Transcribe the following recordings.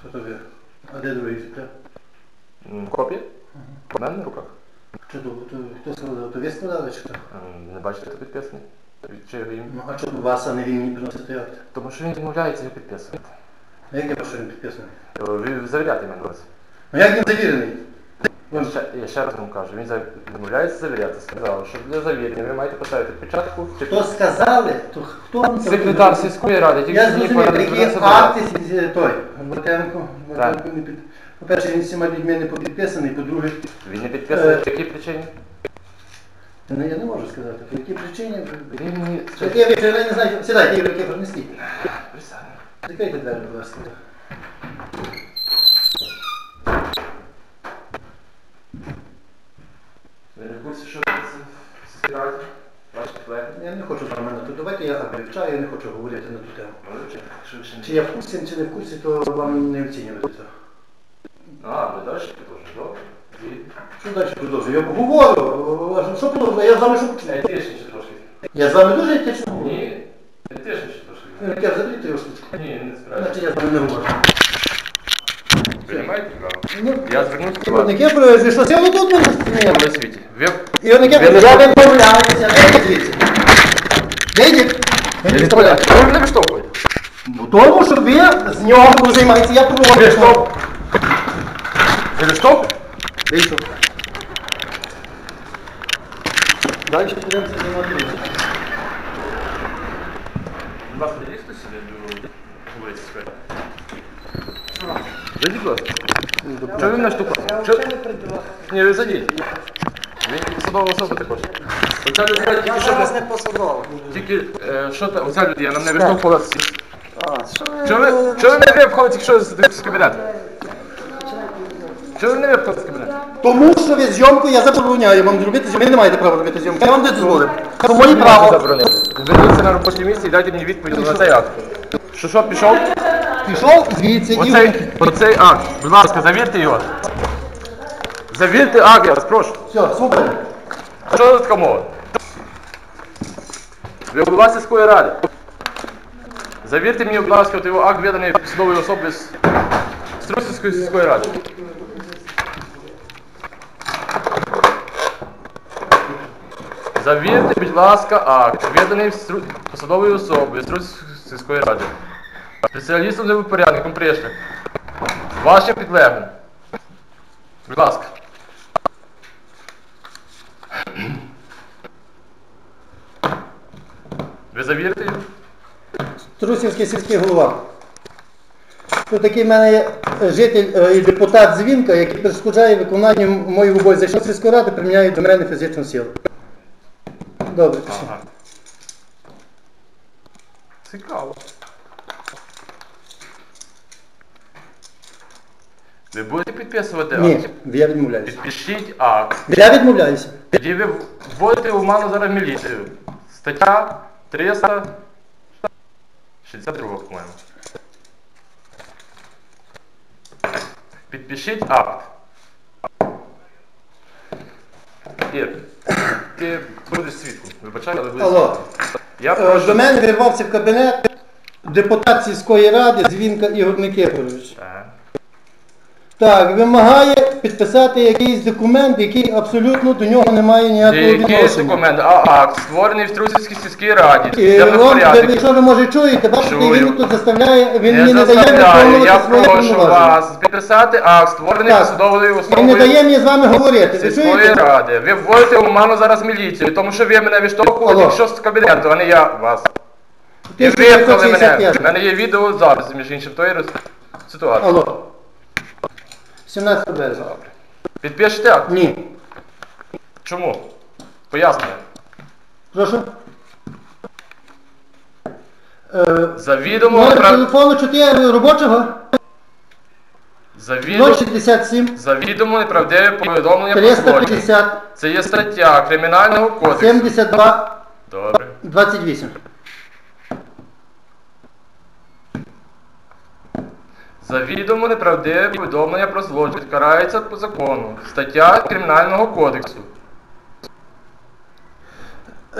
Що то ви? А де другий екземпляр? Копія? У мене на руках. Чи то, то, хто сказав, то ви складали чи хто? М, Не бачите, хто підписаний? Від чого їм? Ну, а чому вас, а не він мені приносить той акт? Тому що він відмовляється його підписувати. А як я бачу, що він підписаний? Е, Ви завіряти мене вас. Ну як він завірений? Я ще, я ще раз вам кажу, він за- відмовляється завіряти. Сказав, що для завірення ви маєте поставити печатку. Хто сказали, то хто вам це Секретар говорив? сільської ради, тільки Я що мені зрозумів, пора які звернутися до акти вас. сі- сі- той, Ботенко, Ботенко не під... По-перше, він всіма людьми не попідписаний, по-друге, Він не підписує, Е. по якій причині? ну, я не можу сказати, по якій причині. Він. Таке ви вже не знаю, сідайте, Ігор Кефер, не стійте. Присягну. Закрийте двері, будь ласка. Ви не в курсі, що це сільській раді? Ваші колеги? Я не хочу з вами на то. Давайте я я говорити на ту тему. Що не- Чи я в курсі, чи не в курсі, то вам не оцінювати це. А, ви далі продовжуєте, добре? Що далі продовжую? Я говорю, а що продовжую? Я з вами що почну? Етичніше трошки. Я з вами дуже етично говорю. Ні, етичніше трошки. Ну, Я заберіть його штучку. Ні, не справді. Значить я з вами не говорю. Не. Ну, Я звернусь до вас. Я про що сіло тут мене Я. Ви... Ігорник, я Ви не про знаєте? відмовляюся. Вийдіть звідси. Вийдіть. Я Вийдіть. відправляю. Чому ви мене виштовхуєте? Ну, Тому що ви з нього займаєтеся, я проводжу. Виштовх? Ви виштовхуєте? Вийшов. Далі подивимося за Матвієм. Будь ласка, є хтось сюди до говорити спереду? Зайдіть, будь ласка. Чого ви мене штовхаєте? Чого- Ні, ви зайдіть. Ви посадова особа також. Оця людина тільки що... Зараз не посадовий. Тільки, е, що та, оця людина нам не виштовхувала всі. А, що ви? Чого ви, чого ви не випхали тільки що з, з кабінету? Чого ви не випхали з кабінету? Тому що ви зйомку я забороняю вам зробити, ви не маєте права робити зйомку. Я вам не дозволив. Це моє право. Заборонив. Зверніться на робоче місце і дайте мені відповідь на цей акт. Що що, пішов? Пішов звідси і Оцей, оцей акт. Будь ласка, завірте його. Завірте акт, я вас прошу. Все, супер. Що мова? Ви голова сільської ради. Завірте мені, будь ласка, його акт виданий судової особи з Струсівської сільської ради. Завірте, будь ласка, акт, Стру- посадовою особою Струсівської сільської ради. Спеціалістом невипорядником прийшли. Вашим підлеглим. Будь ласка. Ви завірите його? Трусівський сільський голова. Тут такий в мене є е, житель е, і депутат Звінка, який перешкоджає виконанню моїх обов'язків. Якщо сільської ради приміняють до мене фізичну силу. Добре. Ага. Цікаво. Ви будете підписувати Ні, я відмовляюся. Підпишіть акт. Я відмовляюся. Тоді ви вводите в оману зараз міліцію. Стаття 362, по-моєму. Підпишіть акт. Ір, ти будеш свідком. Вибачай, але будеш Алло. свідком. Я Е, прошу. До мене вирвався в кабінет депутат сільської ради Звінка Ігор Никифорович. Так. Вимагає підписати якийсь документ, який абсолютно до нього не має ніякого Який відношення. документ? А акт створений в Трусівській сільській раді. І Це ви- якщо ви може чуєте, бачите, він тут заставляє, він Не мені не дає заставляю, я виконувати своє прошу повноваження. вас підписати акт, створений Так. посадовою Він особою не дає мені з вами говорити. Ви сільської чуєте? ради. Ви вводите в оману зараз міліцію, тому що ви мене відштовхували Алло. якщо з кабінету, а не я вас. І випхали мене. 1965. У мене є відео запис, між іншим, тої роз- ситуації. Алло. 17 березня. Підпишете акт? Ні. Чому? Пояснення. Прошу. Е, Завідомо, Номер прав... телефону 4 робочого завідомо, 067 завідомо неправдиве повідомлення про злочин. 350 Це є стаття Кримінального кодексу. 72 Добре. 28. Завідомо неправдиве повідомлення про злочин карається по закону. Стаття Кримінального кодексу.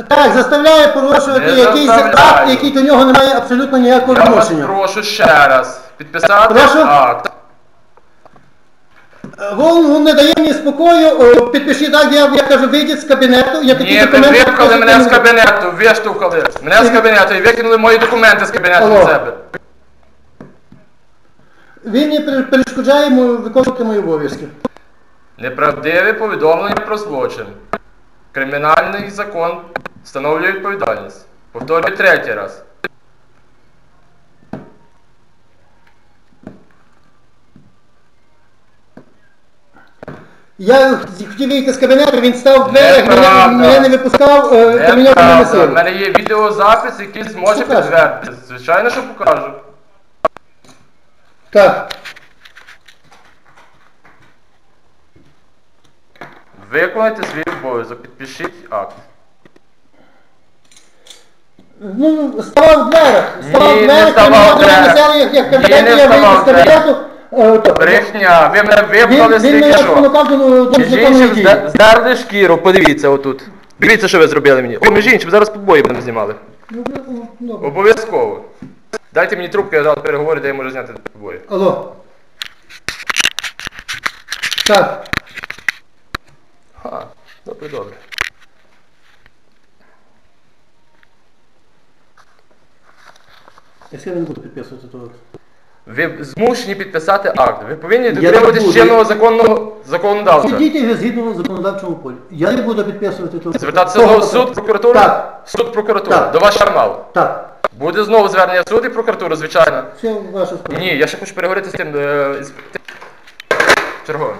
Так, заставляє порушувати Не якийсь заставляю. акт, який до нього не має абсолютно ніякого Я вас відношення. прошу ще раз. підписати Прошу? акт. Він не дає мені спокою, о, підпишіть так, я, я кажу, вийдіть з кабінету, я такі Ні, ви документи... просто мене з кабінету, виштовхали. Мене з кабінету і викинули мої документи з кабінету Алло. в себе. Він пере- перешкоджає мою- виконувати мої обов'язки. Неправдиве повідомлення про злочин. Кримінальний закон встановлює відповідальність. Повторюю третій раз. Я хотів вийти з кабінету, він став в дверях, мене, Неправда. мене не випускав, е, та мене не Неправда. В носив. мене є відеозапис, який зможе Покажи. підтвердити. Звичайно, що покажу. Так. Виконайте свій обов'язок, підпишіть акт. Ну, ставав в дверях. Ставав Ні, в не дверях, ставав мене в дверях. носили, як, як Ні, кабінет, не я вийду ставав з в дверях. кабінету. е, то. Брехня, ви мене Він, випхали з він тільки мене що. спонукав до, до Між незаконної іншим, дії. зда- здерли шкіру, подивіться отут. Дивіться, що ви зробили мені. О, між іншим, зараз побої будемо знімали. Ну, ну, добре. Обов'язково. Дайте мені трубку, я зараз переговорю, де я можу зняти побої. Алло. Так. А, добре, добре. Я не буду підписувати того. Ви змушені підписати акт. Ви повинні Я не дотримуватись буду. чинного законного законодавства. Сидіть ви згідно законодавчому полі. Я не буду підписувати того. Звертатися до суд, прокуратуру? Так. Суд, прокуратура. Так. До вас шармал. Так. Буде знову звернення суду і прокуратуру, звичайно. Це ваша справа. Ні, я ще хочу переговорити з тим. Е, з тим черговим.